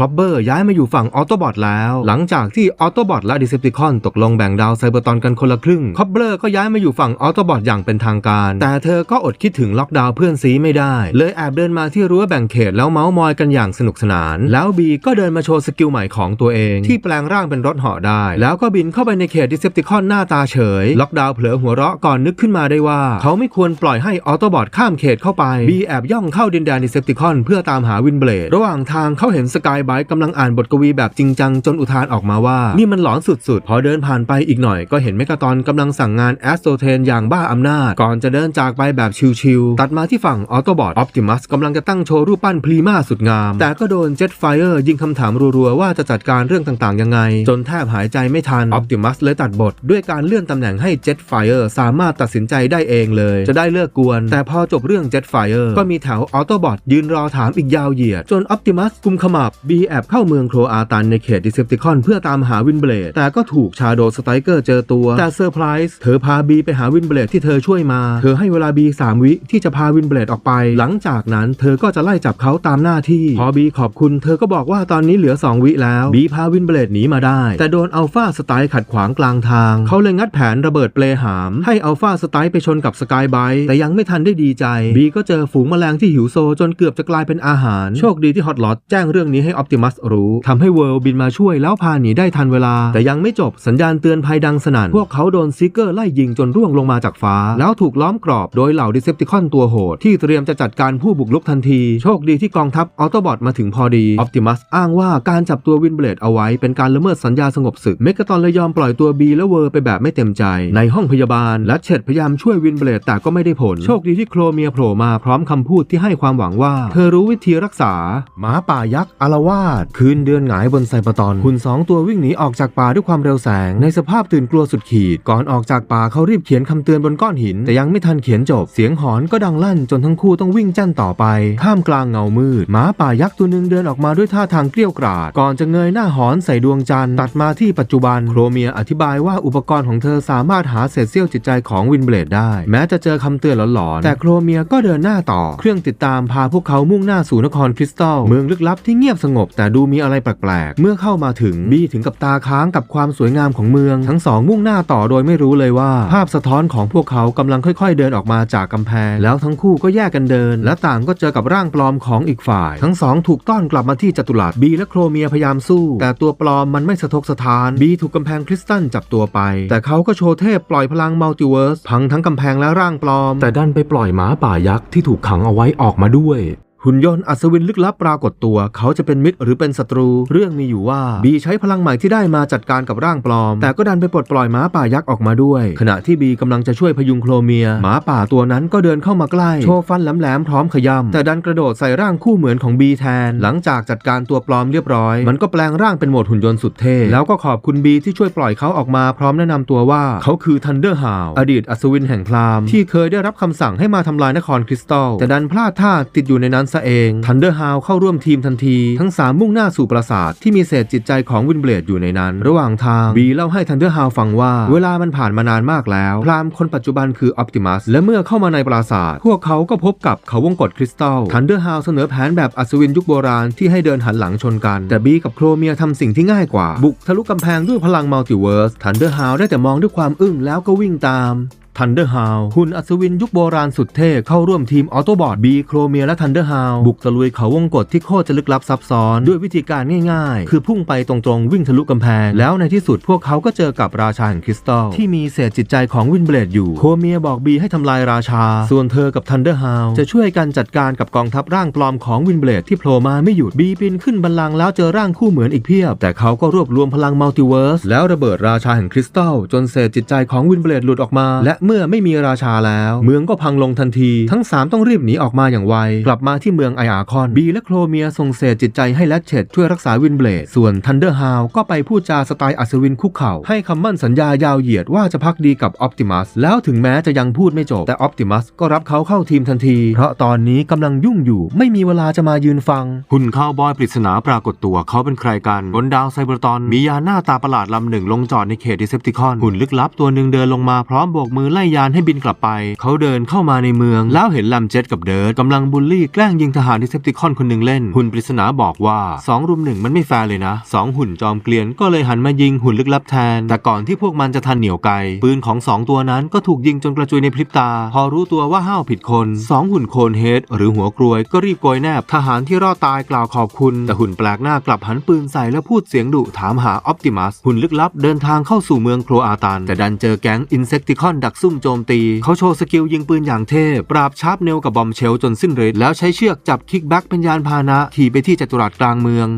รอบเบอร์ย้ายมาอยู่ฝั่งออโตบอทแล้ว หลังจากที่ออโตบอทและดิเซปติคอนตกลงแบ่งดาวไซเบอร์ตอนกันคนละครึ่งครอบเบอร์ก็ย้ายมาอยู่ฝั่งออโตบอทอย่างเป็นทางการ แต่เธอก็อดคิดถึงล็อกดาวเพื่อนซีไม่ได้ เลยแอบเดินมาที่รั้วแบ่งเขตแล้วเมาส์มอยกันอย่างสนุกสนาน แล้วบีก็เดินมาโชว์สกิลใหม่ของตัวเอง ที่แปลงร่างเป็นรถเหาะได้ แล้วก็บินเข้าไปในเขตดิเซปติคอนหน้าตาเฉย ล็อกดาวเผลอหัวเราะก่อนนึกขึ้นมาได้ว่า เขาไม่ควรปล่อยให้ออโตบอทข้ามเขตเข้าไปบีแอบย่องเข้าดินแดนดิเซปติคอนเพื่อตามหาวินเบลดระหว่างทางเขาเห็นสกายไบค์กำลังอ่านบทกวีแบบจริงจังจนอุทานออกมาว่า นี่มันหลอนสุดๆ พอเดินผ่านไปอีกหน่อยก็เห็นเมกาตอนกำลังสั่งงานแอสโตเทนอย่างบ้าอำนาจ ก่อนจะเดินจากไปแบบชิลๆตัดมาที่ฝั่งออโตบอทออปติมัสกำลังจะตั้งโชว์รูปปั้นพรีมาสุดงาม แต่ก็โดนเจ็ตไฟเออร์ยิงคำถามรัวๆ ว่าจะจัดการเรื่องต่างๆ ยังไง จนแทบหายใจไม่ทันออปติมัสเลยตัดบท ด้วยการเลื่อนตำแหน่งให้เจ็ตไฟเออร์สามารถตัดสินใจได้เองเลย จะได้เลิกกวน แต่พอจบเรื่องเจ็ตไฟเออร์ก็มีแถวออโตบอทยืนรอถามอีกยาวเหยียด จนออปติมัสกุมขมับบีแอบเข้าเมืองโครอาตันในเขตดิเซปติคอนเพื่อตามหาวินเบลดแต่ก็ถูกชาโดสไตรเกอร์เจอตัว แต่เซอร์ไพรส์เธอพาบีไปหาวินเบลดที่เธอช่วยมา เธอให้เวลาบีสามวิที่จะพาวินเบลดออกไป หลังจากนั้นเธอก็จะไล่จับเขาตามหน้าที่ พอบีขอบคุณเธอก็บอกว่าตอนนี้เหลือ 2 วิแล้ว บีพาวินเบลดหนีมาได้ แต่โดนอัลฟาสไตล์ขัดขวางกลางทาง เขาเลยงัดแผนระเบิดเปลหาม ให้อัลฟาสไตล์ไปชนกับสกายไบแต่ยังไม่ทันได้ดีใจ บีก็เจอฝูงแมลงที่หิวโซจนเกือบจะกลายเป็นอาหาร โชคดีที่ฮอตลอตแจ้งเรื่องนี้ให้ออปติมัสรู้ทำให้เวิลด์บินมาช่วยแล้วพาหนีได้ทันเวลา แต่ยังไม่จบสัญญาณเตือนภัยดังสนั่น พวกเขาโดนซิกเกอร์ไล่ยิงจนร่วงลงมาจากฟ้า แล้วถูกล้อมกรอบโดยเหล่าดิเซปติคอนตัวโหด ที่เตรียมจะจัดการผู้บุกรุกทันที โชคดีที่กองทัพออโตบอทมาถึงพอดีออปติมัสอ้างว่าการจับตัววินเบลดเอาไว้เป็นการละเมิดสัญญาสงบศึกเมกาตอนเลยยอมปล่อยตัวบีและเวอร์ไปแบบไม่เต็มใจ ในห้องพยาบาลและเฉดพยายามช่วยวินเบลดแต่ก็ไม่ได้ผล โชคดีที่โครเมียโผล่มาพร้อมคำพูดที่ให้ความหวังว่า เธอรู้วิธีรักษาหมาป่ายักษ์อารวาสคืนเดือนหงายบนไซปตอนหุ่นสองตัววิ่งหนีออกจากป่าด้วยความเร็วแสง ในสภาพตื่นกลัวสุดขีด ก่อนออกจากป่าเขารีบเขียนคำเตือนบนก้อนหิน แต่ยังไม่ทันเขียนจบ เสียงหอนก็ดังลั่นจนทั้งคู่ต้องวิ่งจั่นต่อไป ท่ามกลางเงามืดหมาป่ายักษ์ตัวหนึ่งเดินออกมาด้วยท่าทางเกลี้ยวกราดก่อนจะเงยหน้าหอนใส่ดวงจันทร์ตัดมาที่ปัจจุบันโครเมียอธิบายว่าอุปกรณ์ของเธอสามารถหาเศษเสี้ยวจิตใจของวินเบลดได้ แม้จะเจอคำเตือนหลอนๆแต่โครเมียก็เดินหน้าต่อ เครื่องติดตามพาพวกเขามุ่งหน้าสู่นครคริสตัลเมืองลึกลับที่เงียบสงบแต่ดูมีอะไรแปลกๆ เมื่อเข้ามาถึงบีถึงกับตาค้างกับความสวยงามของเมือง ทั้งสองมุ่งหน้าต่อโดยไม่รู้เลยว่า ภาพสะท้อนของพวกเขากำลังค่อย ๆ เดินออกมาจากกำแพง แล้วทั้งคู่ก็แยกกันเดิน และต่างก็เจอกับร่างปลอมของอีกฝ่าย ทั้งสองถูกต้อนกลับมาที่จัตุรัสบีและโครเมียพยายามสู้ แต่ตัวปลอมมันไม่สะทกสะท้านบีถูกกำแพงคริสตัลจับตัวไป แต่เขาก็โชว์เทพปล่อยพลังมัลติเวิร์สพังทั้งกำแพงและร่างปลอม แต่ดันไปปล่อยหมาป่ายักษ์ที่ถูกขังเอาไว้ออกมาด้วย หุ่นยนต์อัศวินลึกลับปรากฏตัว เขาจะเป็นมิตรหรือเป็นศัตรู เรื่องมีอยู่ว่า บีใช้พลังใหม่ที่ได้มาจัดการกับร่างปลอม แต่ก็ดันไปปลดปล่อยหมาป่ายักษ์ออกมาด้วย ขณะที่บีกำลังจะช่วยพยุงโครเมีย หมาป่าตัวนั้นก็เดินเข้ามาใกล้ โชว์ฟันแหลมๆพร้อมขย้ำแต่ดันกระโดดใส่ร่างคู่เหมือนของบีแทน หลังจากจัดการตัวปลอมเรียบร้อย มันก็แปลงร่างเป็นโหมดหุ่นยนต์สุดเท่แล้วก็ขอบคุณบีที่ช่วยปล่อยเขาออกมาพร้อมแนะนำตัวว่า เขาคือทันเดอร์ฮาวอดีตอัศวินแห่งพรามที่เคยได้รับคำสั่งให้มาทำลายนครคริสตัลแต่ดันพลาดท่าติดอยู่ในนั้นซะเองทันเดอร์ฮาวเข้าร่วมทีมทันที ทั้ง 3 มุ่งหน้าสู่ปราสาทที่มีเศษจิตใจของวินเบลดอยู่ในนั้น ระหว่างทางบีเล่าให้ทันเดอร์ฮาวฟังว่า เวลามันผ่านมานานมากแล้ว พรามคนปัจจุบันคือออปติมัส และเมื่อเข้ามาในปราสาท พวกเขาก็พบกับเขาวงกฏคริสตัลทันเดอร์ฮาวเสนอแผนแบบอัศวินยุคโบราณที่ให้เดินหันหลังชนกัน แต่บีกับโครเมียทำสิ่งที่ง่ายกว่า บุกทะลุกำแพงด้วยพลังมัลติเวิร์สทันเดอร์ฮาวได้แต่มองด้วยความอึ้งแล้วก็วิ่งตาม ทันเดอร์ฮาวหุ่นอัศวินยุคโบราณสุดเท่เข้าร่วมทีมออโตบอทบีโครเมียและทันเดอร์ฮาวบุกตะลุยเขาวงกฏที่โคตรจะลึกลับซับซ้อน ด้วยวิธีการง่ายๆ คือพุ่งไปตรงๆ วิ่งทะลุกำแพง แล้วในที่สุดพวกเขาก็เจอกับราชาแห่งคริสตัลที่มีเศษจิตใจของวินเบลดอยู่โครเมียบอกบีให้ทำลายราชา ส่วนเธอกับทันเดอร์ฮาวจะช่วยกันจัดการกับกองทัพร่างปลอมของวินเบลดที่โผล่มาไม่หยุดบีปีนขึ้นบัลลังแล้วเจอร่างคู่เหมือนอีกเพียบ แต่เขาก็รวบรวมพลังมัลติเวิร์สแล้วระเบิดราชาแห่งคริสตัลจนเศษจิตใจของวินเบลดหลุดออกมาและเมื่อไม่มีราชาแล้ว เมืองก็พังลงทันที ทั้ง 3 ต้องรีบหนีออกมาอย่างไว กลับมาที่เมืองไออาคอน บีและโครเมียส่งเศษจิตใจให้แลชเชตช่วยรักษาวินเบลด ส่วนทันเดอร์ฮาวก็ไปพูดจาสไตล์อัศวินคุกเข่า ให้คำมั่นสัญญายาวเหยียดว่าจะพักดีกับออปติมัส แล้วถึงแม้จะยังพูดไม่จบ แต่ออปติมัสก็รับเขาเข้าทีมทันที เพราะตอนนี้กำลังยุ่งอยู่ ไม่มีเวลาจะมายืนฟัง หุ่นข้าวบอยปริศนาปรากฏตัวเขาเป็นใครกัน บนดาวไซเบอร์ตอนมียาหน้าตาประหลาดลำหนึ่งลงจอดในเขตดิเซปติคอน หุ่นลึกลับตัวหนึ่งเดินลงมาพร้อมโบกมือไล่ล่ยานให้บินกลับไป เขาเดินเข้ามาในเมือง แล้วเห็นแลมเจ็ตกับเดิร์ดกำลังบูลลี่แกล้งยิงทหารดิเซปติคอนคนหนึ่งเล่น หุ่นปริศนาบอกว่า2รุมหนึ่งมันไม่แฟร์เลยนะสองหุ่นจอมเกลียนก็เลยหันมายิงหุ่นลึกลับแทน แต่ก่อนที่พวกมันจะทันเหนียวไกลปืนของสองตัวนั้นก็ถูกยิงจนกระจุยในพริบตา พอรู้ตัวว่าห้าวผิดคนสองหุ่นโคนเฮดหรือหัวกรวยก็รีบโกยแนบทหารที่รอดตายกล่าวขอบคุณ แต่หุ่นแปลกหน้ากลับหันปืนใส่และพูดเสียงดุถามหาออปติมัสหุ่นลึกลับเดินทางเข้าสู่เมืองโครอาตันแต่ดันเจอแก๊งอินเซกติคอนดักซุ่มโจมตี เขาโชว์สกิลยิงปืนอย่างเทพ ปราบชาร์ปเนลกับบอมเชลจนสิ้นฤทธิ์แล้วใช้เชือกจับคิกแบ็กเป็นยานพาหนะขี่ไปที่จัตุรัสกลางเมือง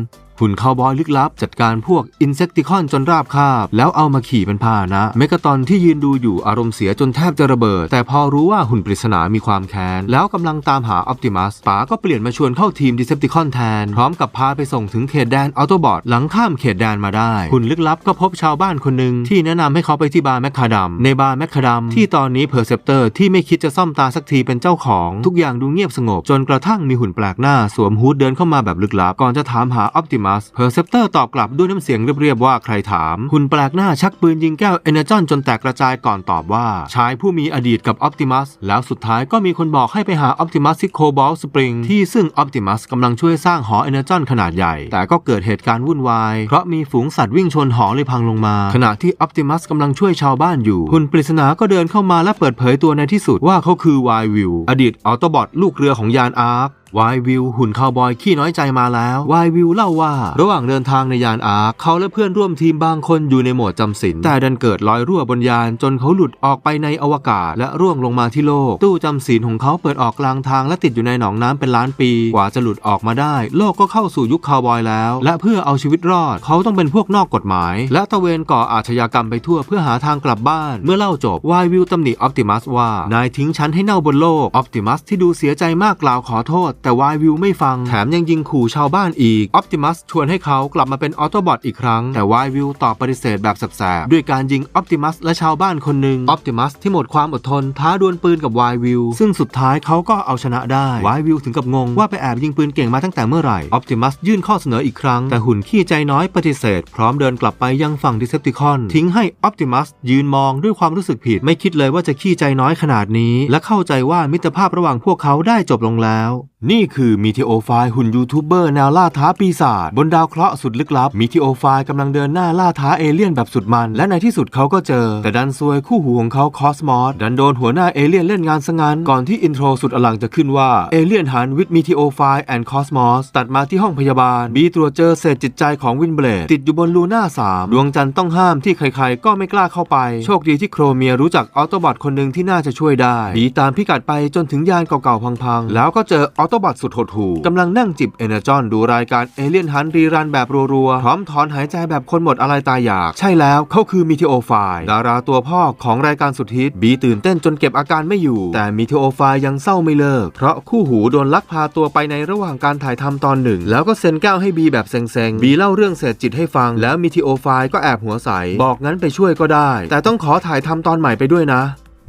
หุ่นคาวบอยลึกลับ จัดการพวกอินเซกติคอนจนราบคาบ แล้วเอามาขี่เป็นพาหนะ เมกาตอนที่ยืนดูอยู่อารมณ์เสียจนแทบจะระเบิด แต่พอรู้ว่าหุ่นปริศนามีความแค้น แล้วกำลังตามหาออปติมัสป๋าก็เปลี่ยนมาชวนเข้าทีมดิเซปติคอนแทน พร้อมกับพาไปส่งถึงเขตแดนออโตบอทหลังข้ามเขตแดนมาได้ หุ่นลึกลับก็พบชาวบ้านคนหนึ่งที่แนะนำให้เขาไปที่บาร์แมคคาดัมในบาร์แมคคาดัมที่ตอนนี้เพอร์เซปเตอร์ที่ไม่คิดจะซ่อมตาสักทีเป็นเจ้าของ ทุกอย่างดูเงียบสงบ จนกระทั่งมีหุ่นแปลกหน้าสวมฮูดเดินเข้ามาแบบลึกลับก่อนจะถามหาออปติมัสเพอร์เซปเตอร์ตอบกลับด้วยน้ำเสียงเรียบๆว่าใครถาม หุ่นแปลกหน้าชักปืนยิงแก้วเอเนจอนจนแตกกระจายก่อนตอบว่า ชายผู้มีอดีตกับออปติมัสแล้วสุดท้ายก็มีคนบอกให้ไปหาออปติมัสที่โคบอลสปริงที่ซึ่งออปติมัสกำลังช่วยสร้างหอเอเนจอนขนาดใหญ่ แต่ก็เกิดเหตุการณ์วุ่นวาย เพราะมีฝูงสัตว์วิ่งชนหอเลยพังลงมา ขณะที่ออปติมัสกำลังช่วยชาวบ้านอยู่ หุ่นปริศนาก็เดินเข้ามาและเปิดเผยตัวในที่สุดว่าเขาคือวายวิวอดีตออโตบอทลูกเรือของยานอาร์ค วายวิวหุ่นคาวบอยขี้น้อยใจมาแล้ววายวิวเล่าว่า ระหว่างเดินทางในยานอาร์คเขาและเพื่อนร่วมทีมบางคนอยู่ในโหมดจำศีลแต่ดันเกิดรอยรั่วบนยานจนเขาหลุดออกไปในอวกาศ และร่วงลงมาที่โลก ตู้จำศีลของเขาเปิดออกกลางทางและติดอยู่ในหนองน้ำเป็นล้านปี กว่าจะหลุดออกมาได้ โลกก็เข้าสู่ยุคคาวบอยแล้ว และเพื่อเอาชีวิตรอด เขาต้องเป็นพวกนอกกฎหมาย และตะเวนก่ออาชญากรรมไปทั่วเพื่อหาทางกลับบ้าน เมื่อเล่าจบวายวิวตำหนิออปติมัสว่านายทิ้งฉันให้เน่าบนโลกออปติมัสที่ดูเสียใจมากกล่าวขอโทษแต่วายวิวไม่ฟัง แถมยังยิงขู่ชาวบ้านอีกออปติมัสชวนให้เขากลับมาเป็นออโตบอทอีกครั้ง แต่วายวิวตอบปฏิเสธแบบแสบๆด้วยการยิงออปติมัสและชาวบ้านคนหนึ่งออปติมัสที่หมดความอดทนท้าดวลปืนกับวายวิวซึ่งสุดท้ายเขาก็เอาชนะได้วายวิวถึงกับงงว่าไปแอบยิงปืนเก่งมาตั้งแต่เมื่อไหร่ออปติมัสยื่นข้อเสนออีกครั้ง แต่หุ่นขี้ใจน้อยปฏิเสธ พร้อมเดินกลับไปยังฝั่งดิเซปติคอน ทิ้งให้ออปติมัสยืนมองด้วยความรู้สึกผิดไม่คิดเลยว่าจะขี้ใจน้อยขนาดนี้ และเข้าใจว่ามิตรภาพระหว่างพวกเขาได้จบลงแล้ว นี่คือมีเทโอไฟหุ่นยูทูบเบอร์แนวล่าท้าปีศาจบนดาวเคราะห์สุดลึกลับมีเทโอไฟกำลังเดินหน้าล่าท้าเอเลี่ยนแบบสุดมัน และในที่สุดเขาก็เจอ แต่ดันซวยคู่หูของเขาคอสมอสดันโดนหัวหน้าเอเลี่ยนเล่นงานซะงั้น ก่อนที่อินโทรสุดอลังจะขึ้นว่าเอเลี่ยนหันวิดมีเทโอไฟแอนด์คอสมอสตัดมาที่ห้องพยาบาลบีตรวจเจอเศษจิตใจของวินเบลดติดอยู่บนลูน่าสามดวงจันทร์ต้องห้ามที่ใครๆ ก็ไม่กล้าเข้าไป โชคดีที่โครเมียรู้จักออโตบอทคนหนึ่งที่น่าจะช่วยได้บีตามพิกัดไปจนถึงยานเก่าๆพังๆแล้วก็เจอออโตตบอทสุดหดหู่กำลังนั่งจิบเอเนจอนดูรายการเอเลียนฮันรีรันแบบรัวๆ พร้อมถอนหายใจแบบคนหมดอะไรตายอยาก ใช่แล้วเขาคือมิเทโอไฟดาราตัวพ่อของรายการสุดฮิต บีตื่นเต้นจนเก็บอาการไม่อยู่ แต่มิเทโอไฟยังเศร้าไม่เลิก เพราะคู่หูโดนลักพาตัวไปในระหว่างการถ่ายทำตอนหนึ่ง แล้วก็เซ็นแก้วให้บีแบบเซ็งๆ บีเล่าเรื่องเศษจิตให้ฟัง แล้วมิเทโอไฟก็แอบหัวใส บอกงั้นไปช่วยก็ได้ แต่ต้องขอถ่ายทำตอนใหม่ไปด้วยนะ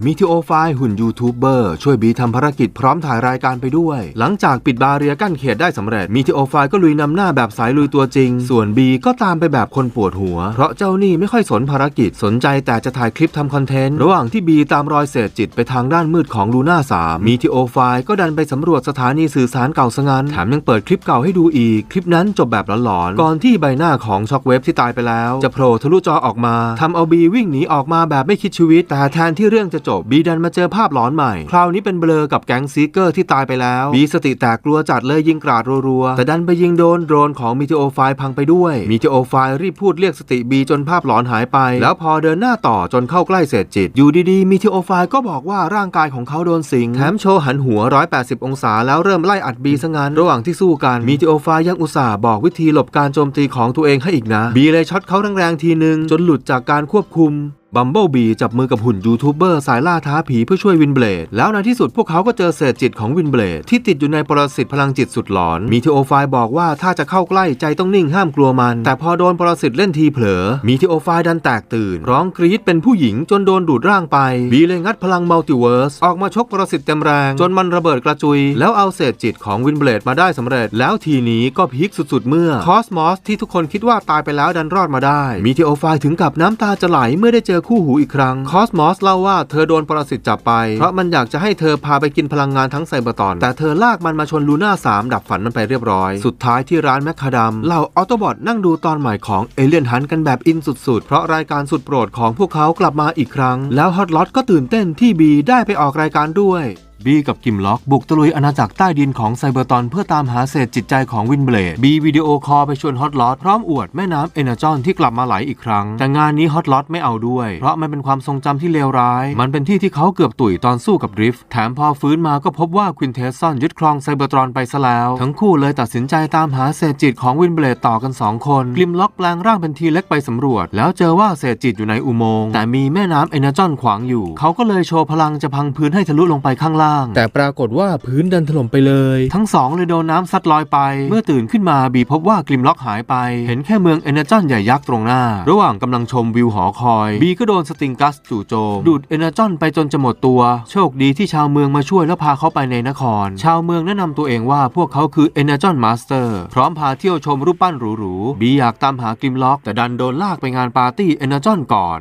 มิทิโอไฟหุ่นยูทูบเบอร์ช่วยบีทำภารกิจพร้อมถ่ายรายการไปด้วย หลังจากปิดบาเรียกั้นเขตได้สำเร็จมิทิโอไฟก็ลุยนำหน้าแบบสายลุยตัวจริง ส่วนบีก็ตามไปแบบคนปวดหัว เพราะเจ้านี่ไม่ค่อยสนภารกิจสนใจแต่จะถ่ายคลิปทำคอนเทนต์ ระหว่างที่บีตามรอยเศษจิตไปทางด้านมืดของลูน่าสามมิทิโอไฟก็ดันไปสำรวจสถานีสื่อสารเก่าซะงั้นแถมยังเปิดคลิปเก่าให้ดูอีก คลิปนั้นจบแบบหลอนๆก่อนที่ใบหน้าของช็อกเวฟที่ตายไปแล้ว จะโผล่ทะลุจอออกมาทำเอาบีวิ่งหนีออกมาแบบไม่คิดชีวิตแต่แทนที่เรื่องจะจบ บีดันมาเจอภาพหลอนใหม่ คราวนี้เป็นเบลอกับแก๊งซีเกอร์ที่ตายไปแล้ว บีสติแตกกลัวจัดเลยยิงกราดรัวๆ แต่ดันไปยิงโดนโดรนของมิเทโอไฟพังไปด้วยมิเทโอไฟรีบพูดเรียกสติบีจนภาพหลอนหายไป แล้วพอเดินหน้าต่อจนเข้าใกล้เศษจิต อยู่ดีๆมิเทโอไฟก็บอกว่าร่างกายของเขาโดนสิงแถมโชว์หันหัว 180 องศาแล้วเริ่มไล่อัดบีซะงั้นระหว่างที่สู้กันมิเทโอไฟยังอุตส่าห์บอกวิธีหลบการโจมตีของตัวเองให้อีกนะบีเลยช็อตเขาแรงๆทีนึงจนหลุดจากการควบคุม บัมเบิลบีจับมือกับหุ่นยูทูบเบอร์สายล่าท้าผีเพื่อช่วยวินเบลด แล้วในที่สุดพวกเขาก็เจอเศษจิตของวินเบลด ที่ติดอยู่ในปรสิตพลังจิตสุดหลอน มีทีโอไฟบอกว่าถ้าจะเข้าใกล้ใจต้องนิ่งห้ามกลัวมัน แต่พอโดนปรสิตเล่นทีเผลอ มีทีโอไฟดันแตกตื่น ร้องกรีดเป็นผู้หญิงจนโดนดูดร่างไป บีเลยงัดพลังมัลติเวิร์สออกมาชกปรสิตเต็มแรง จนมันระเบิดกระจุย แล้วเอาเศษจิตของวินเบลดมาได้สำเร็จ แล้วทีนี้ก็พีคสุดๆเมื่อคอสมอสที่ทุกคนคิดว่าตายไปแล้วดันรอดมาได้มีทีโอไฟถึงกับน้ำตาจะไหลเมื่อได้เจอคู่หูอีกครั้ง คอสมอสเล่าว่าเธอโดนปรสิตจับไป เพราะมันอยากจะให้เธอพาไปกินพลังงานทั้งไซเบอร์ตอน แต่เธอลากมันมาชนลูน่า3ดับฝันมันไปเรียบร้อย สุดท้ายที่ร้านแมคคาดัมเหล่าออโตบอทนั่งดูตอนใหม่ของเอเลียนฮันกันแบบอินสุดๆ เพราะรายการสุดโปรดของพวกเขากลับมาอีกครั้ง แล้วฮอตลอตก็ตื่นเต้นที่บีได้ไปออกรายการด้วย บีกับกิมล็อก บุกตะลุยอาณาจักรใต้ดินของไซเบอร์ตอนเพื่อตามหาเศษจิตใจของวินเบลดบีวิดีโอคอลไปชวนฮอตลอตพร้อมอวดแม่น้ำเอเนจอนที่กลับมาไหลอีกครั้ง แต่งานนี้ฮอตลอตไม่เอาด้วย เพราะมันเป็นความทรงจำที่เลวร้าย มันเป็นที่ที่เขาเกือบตุ๋ยตอนสู้กับดริฟต์แถมพอฟื้นมาก็พบว่าควินเทสซอนยึดครองไซเบอร์ตอนไปซะแล้ว ทั้งคู่เลยตัดสินใจตามหาเศษจิตของวินเบลดต่อกันสองคนกิมล็อกแปลงร่างเป็นทีเล็กไปสำรวจ แล้วเจอว่าเศษจิตอยู่ในอุโมงค์แต่มีแม่น้ำเอเนจอนขวางอยู่ เขาก็เลยโชว์พลังจะพังพื้นให้ทะลุลงไปข้างล่างแต่ปรากฏว่าพื้นดันถล่มไปเลย ทั้งสองเลยโดนน้ำซัดลอยไป เมื่อตื่นขึ้นมาบีพบว่ากลิมล็อกหายไป เห็นแค่เมืองเอเนจอนใหญ่ยักษ์ตรงหน้า ระหว่างกำลังชมวิวหอคอย บีก็โดนสติงกัสจู่โจม ดูดเอเนจอนไปจนจะหมดตัว โชคดีที่ชาวเมืองมาช่วยแล้วพาเขาไปในนคร ชาวเมืองแนะนำตัวเองว่าพวกเขาคือเอเนจอนมาสเตอร์พร้อมพาเที่ยวชมรูปปั้นหรูๆบีอยากตามหากลิมล็อก แต่ดันโดนลากไปงานปาร์ตี้เอเนจอนก่อน